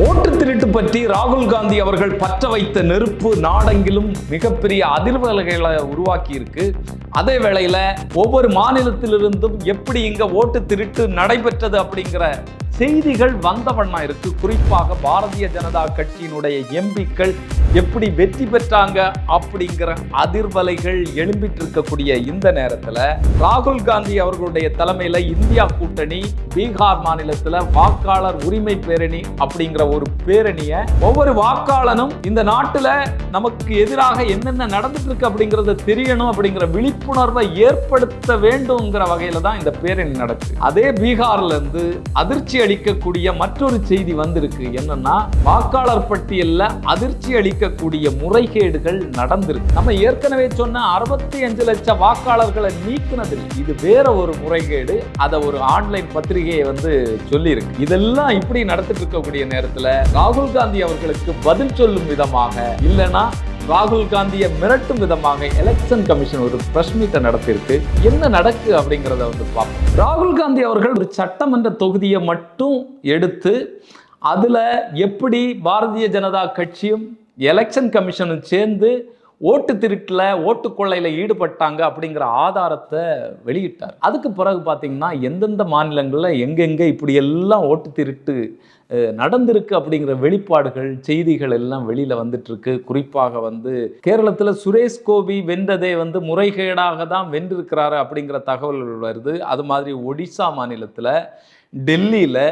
ஓட்டு திருட்டு பற்றி ராகுல் காந்தி அவர்கள் பற்ற வைத்த நெருப்பு நாடெங்கிலும் மிகப்பெரிய அதிர்வலைகளை உருவாக்கி இருக்கு அதே வேளையில் ஒவ்வொரு மாநிலத்திலிருந்தும் எப்படி இங்கே ஓட்டு திருட்டு நடைபெற்றது அப்படிங்கிற செய்திகள் வந்தவண்ணா இருக்கு குறிப்பாக பாரதிய ஜனதா கட்சியினுடைய எம்பிக்கள் எப்படி வெற்றி பெற்றாங்க அப்படிங்கிற அதிர்வலைகள் எழும்பிட்டு இருக்கக்கூடிய இந்த நேரத்துல ராகுல் காந்தி அவர்களுடைய தலைமையில இந்தியா கூட்டணி பீகார் மாநிலத்துல வாக்காளர் உரிமை பேரணி அப்படிங்கிற ஒரு பேரணிய ஒவ்வொரு வாக்காளனும் இந்த நாட்டுல நமக்கு எதிராக என்னென்ன நடந்துட்டு இருக்கு அப்படிங்கறத தெரியணும் அப்படிங்கிற விழிப்புணர்வை ஏற்படுத்த வேண்டும்ங்கிற வகையில தான் இந்த பேரணி நடக்குது. அதே பீகார்ல இருந்து அதிர்ச்சி அளிக்கக்கூடிய மற்றொரு செய்தி வந்திருக்கு. என்னன்னா வாக்காளர் பட்டியலில் அதிர்ச்சி அளிக்கக்கூடிய முறைகேடுகள் நடந்திருக்கு. நம்ம ஏற்கனவே சொன்ன அறுபத்தி அஞ்சு லட்சம் வாக்காளர்களை நீக்கினதில் இது வேற ஒரு முறைகேடு. அதை ஒரு ஆன்லைன் பத்திரிகையை வந்து சொல்லியிருக்கு. இதெல்லாம் இப்படி நடத்திட்டு இருக்கக்கூடிய நேரத்தில் ராகுல் காந்தி அவர்களுக்கு பதில் சொல்லும் விதமாக இல்லைன்னா ராகுல் காந்தியை மிரட்டும் விதமாக எலெக்ஷன் கமிஷன் ஒரு பிரஸ் மீட்டை நடத்தியிருக்கு. என்ன நடக்கு அப்படிங்கிறத வந்து பார்ப்போம். ராகுல் காந்தி அவர்கள் ஒரு சட்டமன்ற தொகுதியை மட்டும் எடுத்து அதில் எப்படி பாரதிய ஜனதா கட்சியும் எலெக்ஷன் கமிஷனும் சேர்ந்து ஓட்டு திருட்டில் ஓட்டு கொள்ளையில் ஈடுபட்டாங்க அப்படிங்கிற ஆதாரத்தை வெளியிட்டார். அதுக்கு பிறகு பார்த்திங்கன்னா எந்தெந்த மாநிலங்களில் எங்கெங்கே இப்படியெல்லாம் ஓட்டு திருட்டு நடந்திருக்கு அப்படிங்கிற வெளிப்பாடுகள் செய்திகள் எல்லாம் வெளியில் வந்துட்டுருக்கு. குறிப்பாக வந்து கேரளத்தில் சுரேஷ் கோபி வென்றதே வந்து முறைகேடாக தான் வென்றிருக்கிறாரு அப்படிங்கிற தகவல்கள் வருது. அது மாதிரி ஒடிசா மாநிலத்தில் டெல்லியில்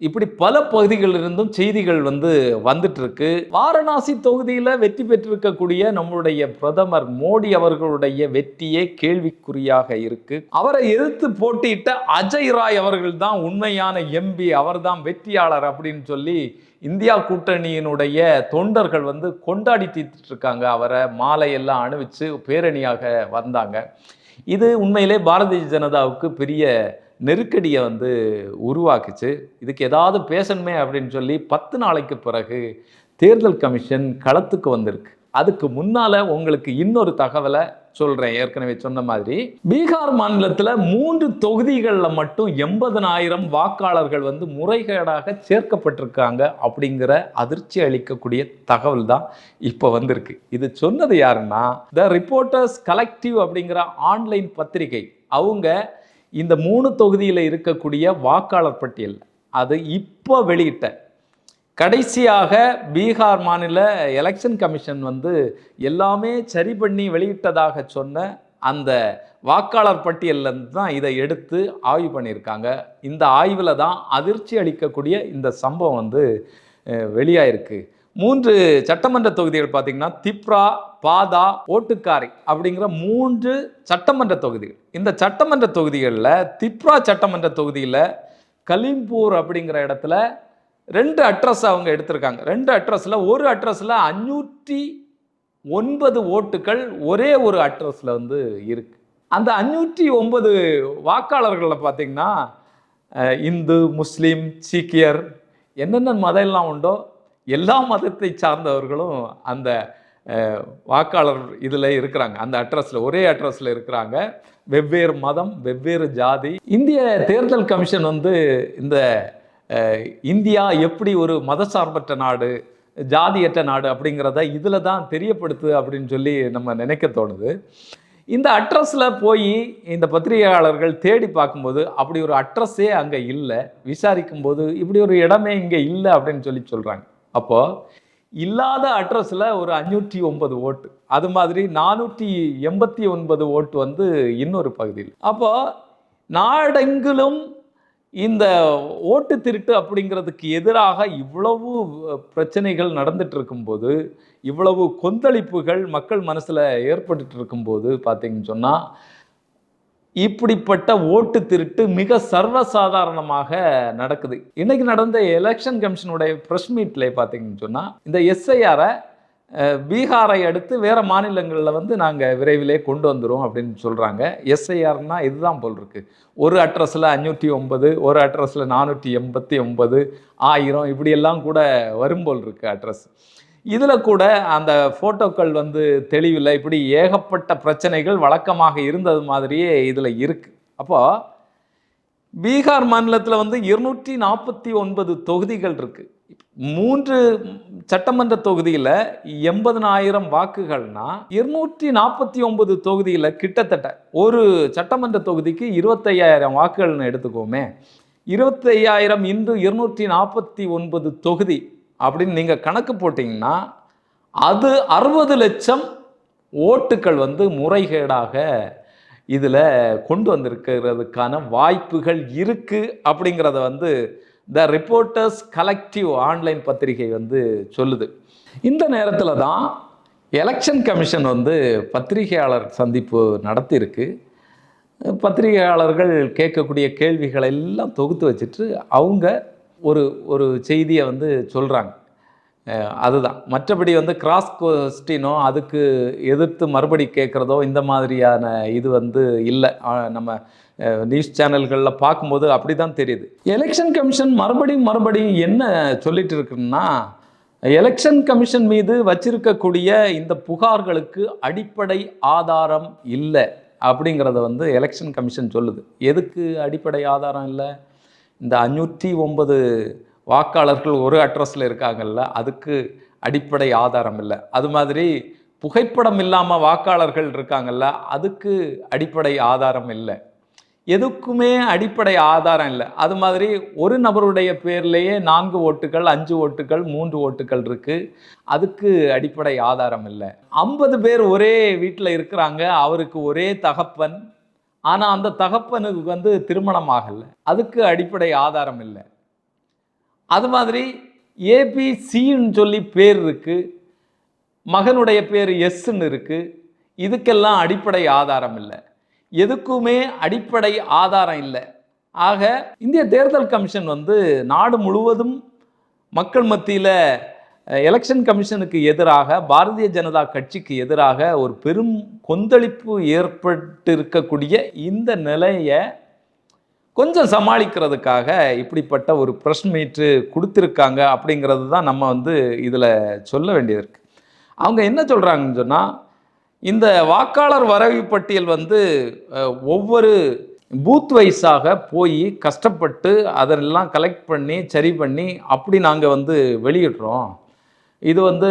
இப்படி பல பகுதிகளிலிருந்தும் செய்திகள் வந்து வந்துட்டு இருக்கு வாரணாசி தொகுதியில் வெற்றி பெற்றிருக்கக்கூடிய நம்மளுடைய பிரதமர் மோடி அவர்களுடைய வெற்றியே கேள்விக்குறியாக இருக்கு. அவரை எதிர்த்து போட்டியிட்ட அஜய் ராய் அவர்கள் தான் உண்மையான எம்பி அவர்தான் வெற்றியாளர் அப்படின்னு சொல்லி இந்தியா கூட்டணியினுடைய தொண்டர்கள் வந்து கொண்டாடி தீர்த்துட்டு இருக்காங்க அவரை மாலையெல்லாம் அணிவிச்சு பேரணியாக வந்தாங்க. இது உண்மையிலே பாரதிய ஜனதாவுக்கு பெரிய நெருக்கடியை வந்து உருவாக்குச்சு. இதுக்கு ஏதாவது பேசணுமே அப்படின்னு சொல்லி பத்து நாளைக்கு பிறகு தேர்தல் கமிஷன் களத்துக்கு வந்திருக்கு. அதுக்கு முன்னால் உங்களுக்கு இன்னொரு தகவலை சொல்கிறேன் ஏற்கனவே சொன்ன மாதிரி பீகார் மாநிலத்தில் மூன்று தொகுதிகளில் மட்டும் எண்பதனாயிரம் வாக்காளர்கள் வந்து முறைகேடாக சேர்க்கப்பட்டிருக்காங்க அப்படிங்கிற அதிர்ச்சி அளிக்கக்கூடிய தகவல் தான் இப்போ வந்திருக்கு. இது சொன்னது யாருன்னா த ரிப்போர்ட்டர்ஸ் கலெக்டிவ் அப்படிங்கிற ஆன்லைன் பத்திரிகை. அவங்க இந்த மூணு தொகுதியில் இருக்கக்கூடிய வாக்காளர் பட்டியல் அது இப்போ வெளியிட்ட கடைசியாக பீகார் மாநில எலெக்ஷன் கமிஷன் வந்து எல்லாமே சரி பண்ணி வெளியிட்டதாக சொன்ன அந்த வாக்காளர் பட்டியல்லேருந்து தான் இதை எடுத்து ஆய்வு பண்ணியிருக்காங்க. இந்த ஆய்வில் தான் அதிர்ச்சி அளிக்கக்கூடிய இந்த சம்பவம் வந்து வெளியாயிருக்கு. மூன்று சட்டமன்ற தொகுதிகள் பார்த்தீங்கன்னா திப்ரா பாதா ஓட்டுக்காரி அப்படிங்கிற மூன்று சட்டமன்ற தொகுதிகள். இந்த சட்டமன்ற தொகுதிகளில் திப்ரா சட்டமன்ற தொகுதியில் கலிம்பூர் அப்படிங்கிற இடத்துல ரெண்டு அட்ரஸ் அவங்க எடுத்திருக்காங்க. ரெண்டு அட்ரஸில் ஒரு அட்ரஸில் அஞ்சூற்றி ஒன்பது ஓட்டுகள் ஒரே ஒரு அட்ரஸில் வந்து இருக்கு. அந்த அஞ்சூற்றி ஒன்பது வாக்காளர்களில் பார்த்தீங்கன்னா இந்து முஸ்லீம் சீக்கியர் என்னென்ன மதம் எல்லாம் உண்டோ எல்லா மதத்தை சார்ந்தவர்களும் அந்த வாக்காளர் இதில் இருக்கிறாங்க. அந்த அட்ரஸில் ஒரே அட்ரஸில் இருக்கிறாங்க. வெவ்வேறு மதம் வெவ்வேறு ஜாதி. இந்திய தேர்தல் கமிஷன் வந்து இந்த இந்தியா எப்படி ஒரு மதசார்பற்ற நாடு ஜாதியற்ற நாடு அப்படிங்கிறத இதில் தான் தெரியப்படுத்து அப்படின்னு சொல்லி நம்ம நினைக்க தோணுது. இந்த அட்ரஸில் போய் இந்த பத்திரிகையாளர்கள் தேடி பார்க்கும்போது அப்படி ஒரு அட்ரஸே அங்கே இல்லை. விசாரிக்கும் போது இப்படி ஒரு இடமே இங்கே இல்லை அப்படின்னு சொல்லி சொல்கிறாங்க அப்போது இல்லாத அட்ரஸில் ஒரு அஞ்சூற்றி ஒன்பது ஓட்டு. அது மாதிரி நானூற்றி எண்பத்தி ஒன்பது ஓட்டு வந்து இன்னொரு பகுதியில். அப்போ நாடெங்கிலும் இந்த ஓட்டு திருட்டு அப்படிங்கிறதுக்கு எதிராக இவ்வளவு பிரச்சனைகள் நடந்துட்டு இருக்கும்போது இவ்வளவு கொந்தளிப்புகள் மக்கள் மனசில் ஏற்பட்டுட்டு இருக்கும்போது பார்த்தீங்கன்னு சொன்னால் இப்படிப்பட்ட ஓட்டு திருட்டு மிக சர்வசாதாரணமாக நடக்குது. இன்னைக்கு நடந்த எலெக்ஷன் கமிஷனுடைய ப்ரெஸ் மீட்ல பார்த்தீங்கன்னு சொன்னால் இந்த எஸ்ஐஆரை பீகாரை அடுத்து வேற மாநிலங்களில் வந்து நாங்கள் விரைவிலே கொண்டு வந்துடும் அப்படின்னு சொல்கிறாங்க எஸ்ஐஆர்னா இதுதான் போல் இருக்கு. ஒரு அட்ரஸில் அஞ்சூற்றி ஒன்பது ஒரு அட்ரஸில் நானூற்றி எண்பத்தி ஒன்பது ஆயிரம் இப்படியெல்லாம் கூட வரும் போல் இருக்கு அட்ரஸ் இதில் கூட அந்த ஃபோட்டோக்கள் வந்து தெளிவில் இப்படி ஏகப்பட்ட பிரச்சனைகள் வழக்கமாக இருந்தது மாதிரியே இதில் இருக்குது அப்போது பீகார் மாநிலத்தில் வந்து இருநூற்றி நாற்பத்தி ஒன்பது தொகுதிகள் இருக்குது மூன்று சட்டமன்ற தொகுதியில் எண்பதனாயிரம் வாக்குகள்னா இருநூற்றி நாற்பத்தி ஒன்பது தொகுதியில் கிட்டத்தட்ட ஒரு சட்டமன்ற தொகுதிக்கு இருபத்தையாயிரம் வாக்குகள்னு எடுத்துக்கோமே. இருபத்தையாயிரம் இன்று இருநூற்றி நாற்பத்தி ஒன்பது தொகுதி அப்படின்னு நீங்கள் கணக்கு போட்டிங்கன்னா அது அறுபது லட்சம் ஓட்டுக்கள் வந்து முறைகேடாக இதில் கொண்டு வந்திருக்கிறதுக்கான வாய்ப்புகள் இருக்குது அப்படிங்கிறத வந்து த ரிப்போர்ட்டர்ஸ் கலெக்டிவ் ஆன்லைன் பத்திரிகை வந்து சொல்லுது. இந்த நேரத்தில் தான் எலெக்ஷன் கமிஷன் வந்து பத்திரிகையாளர் சந்திப்பு நடத்தியிருக்கு. பத்திரிகையாளர்கள் கேட்கக்கூடிய கேள்விகளை எல்லாம் தொகுத்து வச்சுட்டு அவங்க ஒரு ஒரு செய்தியை வந்து சொல்கிறாங்க அதுதான். மற்றபடி வந்து கிராஸ் கொஸ்டினோ அதுக்கு எதிர்த்து மறுபடி கேட்குறதோ இந்த மாதிரியான இது வந்து இல்லை. நம்ம நியூஸ் சேனல்களில் பார்க்கும்போது அப்படி தான் தெரியுது. எலெக்ஷன் கமிஷன் மறுபடியும் மறுபடியும் என்ன சொல்லிட்டு இருக்குன்னா எலெக்ஷன் கமிஷன் மீது வச்சிருக்கக்கூடிய இந்த புகார்களுக்கு அடிப்படை ஆதாரம் இல்லை அப்படிங்கிறத வந்து எலெக்ஷன் கமிஷன் சொல்லுது. எதுக்கு அடிப்படை ஆதாரம் இல்லை? இந்த அஞ்சூற்றி ஒன்பது வாக்காளர்கள் ஒரு அட்ரஸில் இருக்காங்கல்ல அதுக்கு அடிப்படை ஆதாரம் இல்லை. அது மாதிரி புகைப்படம் இல்லாமல் வாக்காளர்கள் இருக்காங்கல்ல அதுக்கு அடிப்படை ஆதாரம் இல்லை. எதுக்குமே அடிப்படை ஆதாரம் இல்லை. அது மாதிரி ஒரு நபருடைய பேர்லேயே நான்கு ஓட்டுகள் அஞ்சு ஓட்டுகள் மூன்று ஓட்டுகள் இருக்குது அதுக்கு அடிப்படை ஆதாரம் இல்லை. ஐம்பது பேர் ஒரே வீட்டில் இருக்கிறாங்க அவருக்கு ஒரே தகப்பன் ஆனால் அந்த தகப்பனுக்கு வந்து திருமணம் ஆகலை அதுக்கு அடிப்படை ஆதாரம் இல்லை. அது மாதிரி ஏபிசின்னு சொல்லி பேர் இருக்குது மகனுடைய பேர் எஸ்ன்னு இருக்குது இதுக்கெல்லாம் அடிப்படை ஆதாரம் இல்லை. எதுக்குமே அடிப்படை ஆதாரம் இல்லை. ஆக இந்திய தேர்தல் கமிஷன் வந்து நாடு முழுவதும் மக்கள் மத்தியில் எலெக்ஷன் கமிஷனுக்கு எதிராக பாரதிய ஜனதா கட்சிக்கு எதிராக ஒரு பெரும் கொந்தளிப்பு ஏற்பட்டு இருக்கக்கூடிய இந்த நிலையை கொஞ்சம் சமாளிக்கிறதுக்காக இப்படிப்பட்ட ஒரு ப்ரெஸ் மீட்டு கொடுத்துருக்காங்க அப்படிங்கிறது தான் நம்ம வந்து இதில் சொல்ல வேண்டியது இருக்குது அவங்க என்ன சொல்கிறாங்கன்னு சொன்னால் இந்த வாக்காளர் வரவு பட்டியல் வந்து ஒவ்வொரு பூத் வைஸாக போய் கஷ்டப்பட்டு அதெல்லாம் கலெக்ட் பண்ணி சரி பண்ணி அப்படி நாங்கள் வந்து வெளியிடுறோம். இது வந்து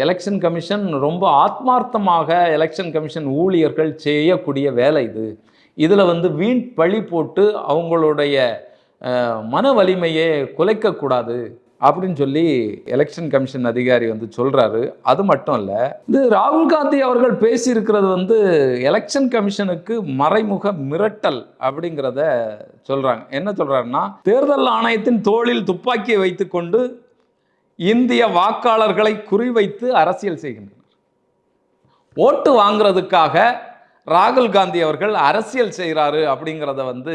எலெக்ஷன் கமிஷன் ரொம்ப ஆத்மார்த்தமாக எலெக்ஷன் கமிஷன் ஊழியர்கள் செய்யக்கூடிய வேலை இது. இதில் வந்து வீண் பழி போட்டு அவங்களுடைய மன வலிமையை குலைக்கக்கூடாது அப்படின்னு சொல்லி எலெக்ஷன் கமிஷன் அதிகாரி வந்து சொல்கிறாரு அது மட்டும் இல்லை இது ராகுல் காந்தி அவர்கள் பேசியிருக்கிறது வந்து எலெக்ஷன் கமிஷனுக்கு மறைமுக மிரட்டல் அப்படிங்கிறத சொல்கிறாங்க என்ன சொல்கிறாருன்னா தேர்தல் ஆணையத்தின் தோளில் துப்பாக்கியை வைத்துக்கொண்டு இந்திய வாக்காளர்களை குறிவைத்து அரசியல் செய்கின்றனர். ஓட்டு வாங்குறதுக்காக ராகுல் காந்தி அவர்கள் அரசியல் செய்கிறாரு அப்படிங்கிறத வந்து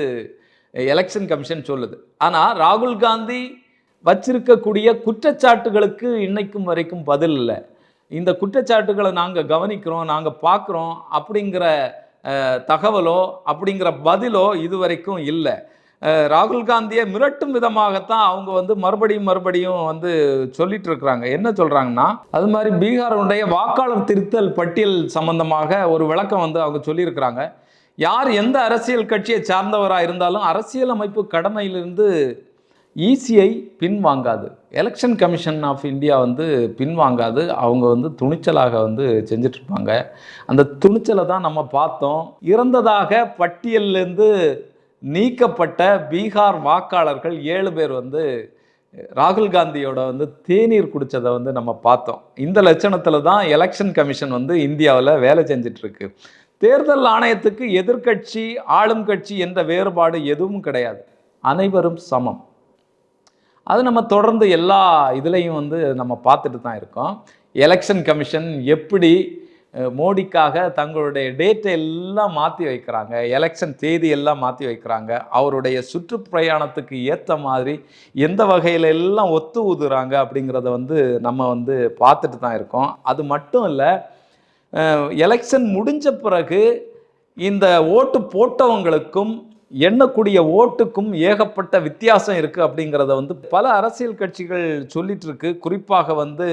எலெக்ஷன் கமிஷன் சொல்லுது. ஆனால் ராகுல் காந்தி வச்சிருக்கக்கூடிய குற்றச்சாட்டுகளுக்கு இன்னைக்கும் வரைக்கும் பதில் இல்லை. இந்த குற்றச்சாட்டுகளை நாங்கள் கவனிக்கிறோம் நாங்கள் பார்க்குறோம் அப்படிங்கிற தகவலோ அப்படிங்கிற பதிலோ இது வரைக்கும் இல்லை. ராகுல் காந்தியை மிரட்டும் விதமாகத்தான் அவங்க வந்து மறுபடியும் மறுபடியும் வந்து சொல்லிட்டு இருக்கிறாங்க என்ன சொல்றாங்கன்னா அது மாதிரி பீகாருடைய வாக்காளர் திருத்தல் பட்டியல் சம்பந்தமாக ஒரு விளக்கம் வந்து அவங்க சொல்லியிருக்கிறாங்க. யார் எந்த அரசியல் கட்சியை சார்ந்தவராக இருந்தாலும் அரசியல் அமைப்பு கடமையிலிருந்து ஈசிஐ பின்வாங்காது. எலெக்ஷன் கமிஷன் ஆஃப் இந்தியா வந்து பின்வாங்காது. அவங்க வந்து துணிச்சலாக வந்து செஞ்சிட்ருப்பாங்க அந்த துணிச்சலை தான் நம்ம பார்த்தோம். இறந்ததாக பட்டியல்லேருந்து நீக்கப்பட்ட பீகார் வாக்காளர்கள் ஏழு பேர் வந்து ராகுல் காந்தியோட வந்து தேநீர் குடித்ததை வந்து நம்ம பார்த்தோம். இந்த லட்சணத்தில் தான் எலெக்ஷன் கமிஷன் வந்து இந்தியாவில் வேலை செஞ்சிட்ருக்கு. தேர்தல் ஆணையத்துக்கு எதிர்கட்சி ஆளும் கட்சி என்ற வேறுபாடு எதுவும் கிடையாது. அனைவரும் சமம். அது நம்ம தொடர்ந்து எல்லா இதுலேயும் வந்து நம்ம பார்த்துட்டு தான் இருக்கோம். எலெக்ஷன் கமிஷன் எப்படி மோடிக்காக தங்களுடைய டேட்டை எல்லாம் மாற்றி வைக்கிறாங்க. எலெக்ஷன் தேதி எல்லாம் மாற்றி வைக்கிறாங்க. அவருடைய சுற்றுப்பிரயாணத்துக்கு ஏற்ற மாதிரி எந்த வகையில் எல்லாம் ஒத்து ஊதுறாங்க அப்படிங்கிறத வந்து நம்ம வந்து பார்த்துட்டு தான் இருக்கோம். அது மட்டும் இல்லை எலெக்ஷன் முடிஞ்ச பிறகு இந்த ஓட்டு போட்டவங்களுக்கும் எண்ணக்கூடிய ஓட்டுக்கும் ஏகப்பட்ட வித்தியாசம் இருக்கு அப்படிங்கிறத வந்து பல அரசியல் கட்சிகள் சொல்லிட்டு இருக்கு. குறிப்பாக வந்து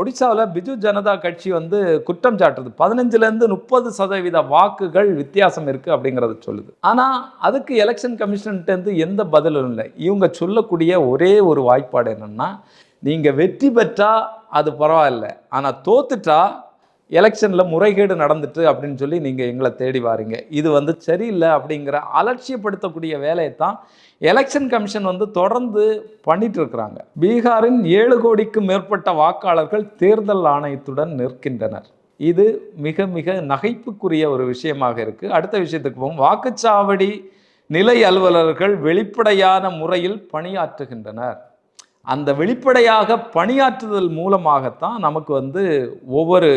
ஒடிசாவில் பிஜு ஜனதா கட்சி வந்து குற்றம் சாட்டுறது பதினஞ்சுலேருந்து முப்பது சதவீத வாக்குகள் வித்தியாசம் இருக்கு அப்படிங்கிறத சொல்லுது. ஆனால் அதுக்கு எலெக்ஷன் கமிஷன்கிட்டேருந்து எந்த பதிலும் இல்லை. இவங்க சொல்லக்கூடிய ஒரே ஒரு வாய்ப்பாடு என்னென்னா நீங்கள் வெற்றி பெற்றால் அது பரவாயில்ல. ஆனால் தோத்துட்டா எலெக்ஷனில் முறைகேடு நடந்துட்டு அப்படின்னு சொல்லி நீங்கள் எங்களை தேடி வாரீங்க. இது வந்து சரியில்லை அப்படிங்கிற அலட்சியப்படுத்தக்கூடிய வேலையை தான் எலெக்ஷன் கமிஷன் வந்து தொடர்ந்து பண்ணிட்டு இருக்கிறாங்க. பீகாரின் ஏழு கோடிக்கும் மேற்பட்ட வாக்காளர்கள் தேர்தல் ஆணையத்துடன் நிற்கின்றனர். இது மிக மிக நகைப்புக்குரிய ஒரு விஷயமாக இருக்குது அடுத்த விஷயத்துக்கு போகும் வாக்குச்சாவடி நிலை அலுவலர்கள் வெளிப்படையான முறையில் பணியாற்றுகின்றனர். அந்த வெளிப்படையாக பணியாற்றுதல் மூலமாகத்தான் நமக்கு வந்து ஒவ்வொரு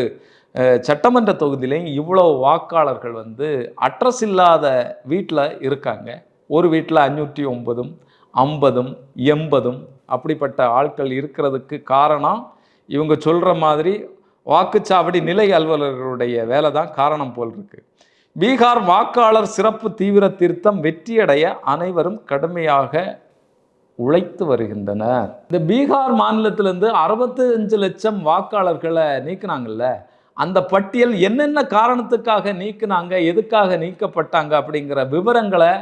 சட்டமன்ற தொகுதியிலையும் இவ்வளோ வாக்காளர்கள் வந்து அட்ரஸ் இல்லாத வீட்டில் இருக்காங்க. ஒரு வீட்டில் அஞ்சூற்றி ஒன்பதும் ஐம்பதும் எண்பதும் அப்படிப்பட்ட ஆட்கள் இருக்கிறதுக்கு காரணம் இவங்க சொல்கிற மாதிரி வாக்குச்சாவடி நிலை அலுவலர்களுடைய வேலை தான் காரணம் போல் இருக்கு. பீகார் வாக்காளர் சிறப்பு தீவிர திருத்தம் வெற்றியடைய அனைவரும் கடுமையாக உழைத்து வருகின்றனர். இந்த பீகார் மாநிலத்திலேருந்து அறுபத்தஞ்சு லட்சம் வாக்காளர்களை நீக்குனாங்கல்ல அந்த பட்டியல் என்னென்ன காரணத்துக்காக நீக்குனாங்க எதுக்காக நீக்கப்பட்டாங்க அப்படிங்கிற விவரங்களை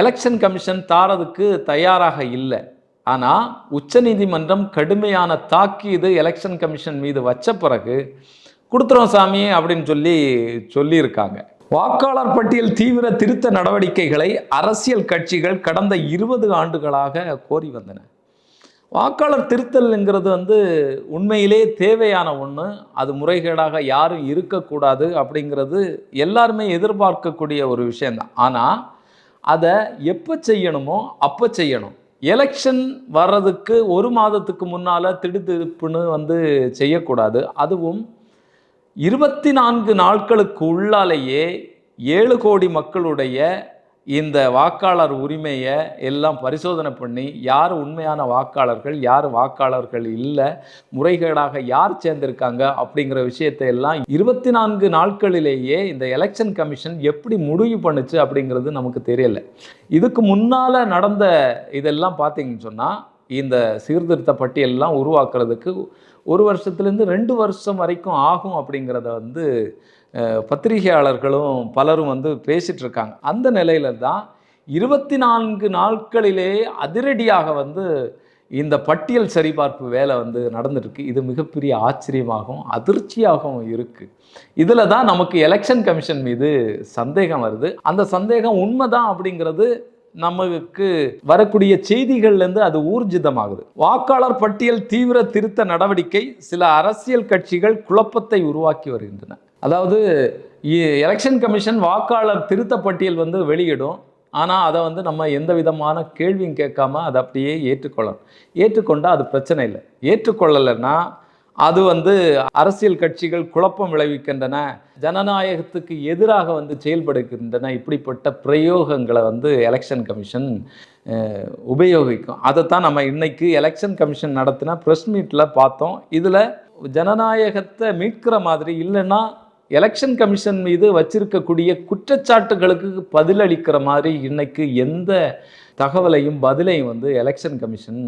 எலெக்ஷன் கமிஷன் தாரதுக்கு தயாராக இல்லை. ஆனால் உச்சநீதிமன்றம் கடுமையான தாக்கீது எலெக்ஷன் கமிஷன் மீது வச்ச பிறகு கொடுத்துறோம் சாமி அப்படின்னு சொல்லி சொல்லியிருக்காங்க. வாக்காளர் பட்டியல் தீவிர திருத்த நடவடிக்கைகளை அரசியல் கட்சிகள் கடந்த இருபது ஆண்டுகளாக கோரி வந்தன. வாக்காளர் திருத்தல்ங்கிறது வந்து உண்மையிலே தேவையான ஒன்று அது முறைகேடாக யாரும் இருக்கக்கூடாது அப்படிங்கிறது எல்லாருமே எதிர்பார்க்கக்கூடிய ஒரு விஷயந்தான் ஆனால் அதை எப்போ செய்யணுமோ அப்போ செய்யணும். எலெக்ஷன் வர்றதுக்கு ஒரு மாதத்துக்கு முன்னால் திடுதிடுப்புன்னு வந்து செய்யக்கூடாது. அதுவும் இருபத்தி நான்கு நாட்களுக்கு உள்ளாலேயே ஏழு கோடி மக்களுடைய இந்த வாக்காளர் உரிமையை எல்லாம் பரிசோதனை பண்ணி யார் உண்மையான வாக்காளர்கள் யார் வாக்காளர்கள் இல்லை முறைகேடாக யார் சேர்ந்திருக்காங்க அப்படிங்கிற விஷயத்தை எல்லாம் இருபத்தி நான்கு நாட்களிலேயே இந்த எலெக்ஷன் கமிஷன் எப்படி முடிவு பண்ணுச்சு அப்படிங்கிறது நமக்கு தெரியல. இதுக்கு முன்னால் நடந்த இதெல்லாம் பார்த்தீங்கன்னு சொன்னால் இந்த சீர்திருத்த பட்டியல்லாம் உருவாக்குறதுக்கு ஒரு வருஷத்துலேருந்து ரெண்டு வருஷம் வரைக்கும் ஆகும் அப்படிங்கிறத வந்து பத்திரிகையாளர்களும் பலரும் வந்து பேசிகிட்ருக்காங்க இருக்காங்க அந்த நிலையில தான் இருபத்தி நான்கு நாட்களிலே அதிரடியாக வந்து இந்த பட்டியல் சரிபார்ப்பு வேலை வந்து நடந்துருக்கு இது மிகப்பெரிய ஆச்சரியமாகவும் அதிர்ச்சியாகவும் இருக்குது இதில் தான் நமக்கு எலெக்ஷன் கமிஷன் மீது சந்தேகம் வருது. அந்த சந்தேகம் உண்மைதான் அப்படிங்கிறது நமக்கு வரக்கூடிய செய்திகள்லேருந்து அது ஊர்ஜிதமாகுது. வாக்காளர் பட்டியல் தீவிர திருத்த நடவடிக்கை சில அரசியல் கட்சிகள் குழப்பத்தை உருவாக்கி வருகின்றன. அதாவது எலெக்ஷன் கமிஷன் வாக்காளர் திருத்த பட்டியல் வந்து வெளியிடும். ஆனால் அதை வந்து நம்ம எந்த விதமான கேள்வியும் கேட்காம அதை அப்படியே ஏற்றுக்கொள்ளணும். ஏற்றுக்கொண்டால் அது பிரச்சனை இல்லை. ஏற்றுக்கொள்ளலைன்னா அது வந்து அரசியல் கட்சிகள் குழப்பம் விளைவிக்கின்றன. ஜனநாயகத்துக்கு எதிராக வந்து செயல்படுகின்றன. இப்படிப்பட்ட பிரயோகங்களை வந்து எலெக்ஷன் கமிஷன் உபயோகிக்கும். அதைத்தான் நம்ம இன்னைக்கு எலெக்ஷன் கமிஷன் நடத்தின ப்ரெஸ் மீட்டில் பார்த்தோம். இதில் ஜனநாயகத்தை மீட்கிற மாதிரி இல்லைன்னா எலெக்ஷன் கமிஷன் மீது வச்சிருக்கக்கூடிய குற்றச்சாட்டுகளுக்கு பதிலளிக்கிற மாதிரி இன்னைக்கு எந்த தகவலையும் பதிலையும் வந்து எலெக்ஷன் கமிஷன்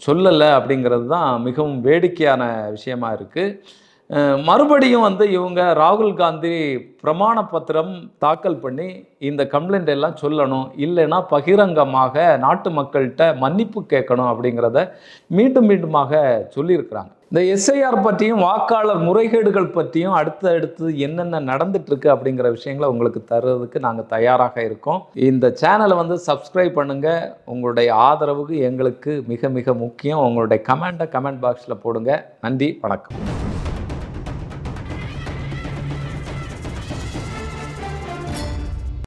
சொல்லலை அப்படிங்கிறது தான் மிகவும் வேடிக்கையான விஷயமா இருக்குது மறுபடியும் வந்து இவங்க ராகுல் காந்தி பிரமாண பத்திரம் தாக்கல் பண்ணி இந்த கம்ப்ளைண்ட் எல்லாம் சொல்லணும் இல்லைன்னா பகிரங்கமாக நாட்டு மக்கள்கிட்ட மன்னிப்பு கேட்கணும் அப்படிங்கிறத மீண்டும் மீண்டுமாக சொல்லியிருக்கிறாங்க. இந்த எஸ்ஐஆர் பற்றியும் வாக்காளர் முறைகேடுகள் பற்றியும் அடுத்து அடுத்து என்னென்ன நடந்துட்டு இருக்கு அப்படிங்கிற விஷயங்களை உங்களுக்கு தர்றதுக்கு நாங்கள் தயாராக இருக்கோம். இந்த சேனலை வந்து சப்ஸ்கிரைப் பண்ணுங்க. உங்களுடைய ஆதரவுக்கு எங்களுக்கு மிக மிக முக்கியம். உங்களுடைய கமெண்ட்டை கமெண்ட் பாக்ஸில் போடுங்க. நன்றி வணக்கம்.